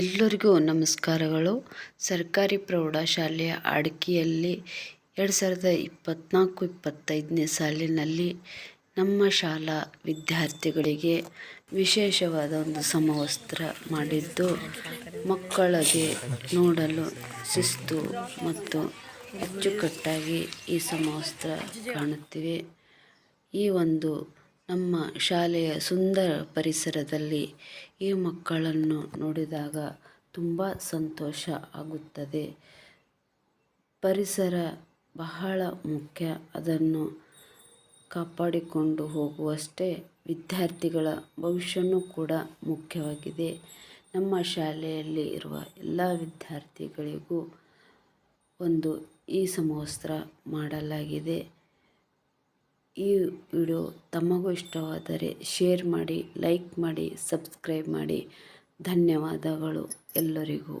ಎಲ್ಲರಿಗೂ ನಮಸ್ಕಾರಗಳು. ಸರ್ಕಾರಿ ಪ್ರೌಢಶಾಲೆಯ ಅಡ್ಕಿಯಲ್ಲಿ ಎರಡು ಸಾವಿರದ ಇಪ್ಪತ್ತ್ನಾಲ್ಕು ಇಪ್ಪತ್ತೈದನೇ ಸಾಲಿನಲ್ಲಿ ನಮ್ಮ ಶಾಲಾ ವಿದ್ಯಾರ್ಥಿಗಳಿಗೆ ವಿಶೇಷವಾದ ಒಂದು ಸಮವಸ್ತ್ರ ಮಾಡಿದ್ದು, ಮಕ್ಕಳಿಗೆ ನೋಡಲು ಶಿಸ್ತು ಮತ್ತು ಅಚ್ಚುಕಟ್ಟಾಗಿ ಈ ಸಮವಸ್ತ್ರ ಕಾಣುತ್ತಿವೆ. ಈ ಒಂದು ನಮ್ಮ ಶಾಲೆಯ ಸುಂದರ ಪರಿಸರದಲ್ಲಿ ಈ ಮಕ್ಕಳನ್ನು ನೋಡಿದಾಗ ತುಂಬ ಸಂತೋಷ ಆಗುತ್ತದೆ. ಪರಿಸರ ಬಹಳ ಮುಖ್ಯ. ಅದನ್ನು ಕಾಪಾಡಿಕೊಂಡು ಹೋಗುವಷ್ಟೇ ವಿದ್ಯಾರ್ಥಿಗಳ ಭವಿಷ್ಯನೂ ಕೂಡ ಮುಖ್ಯವಾಗಿದೆ. ನಮ್ಮ ಶಾಲೆಯಲ್ಲಿ ಇರುವ ಎಲ್ಲ ವಿದ್ಯಾರ್ಥಿಗಳಿಗೂ ಒಂದು ಈ ಸಮವಸ್ತ್ರ ಮಾಡಲಾಗಿದೆ. ಈ ವಿಡಿಯೋ ತಮಗೂ ಇಷ್ಟವಾದರೆ ಶೇರ್ ಮಾಡಿ ಲೈಕ್ ಮಾಡಿ ಸಬ್ಸ್ಕ್ರೈಬ್ ಮಾಡಿ. ಧನ್ಯವಾದಗಳು ಎಲ್ಲರಿಗೂ.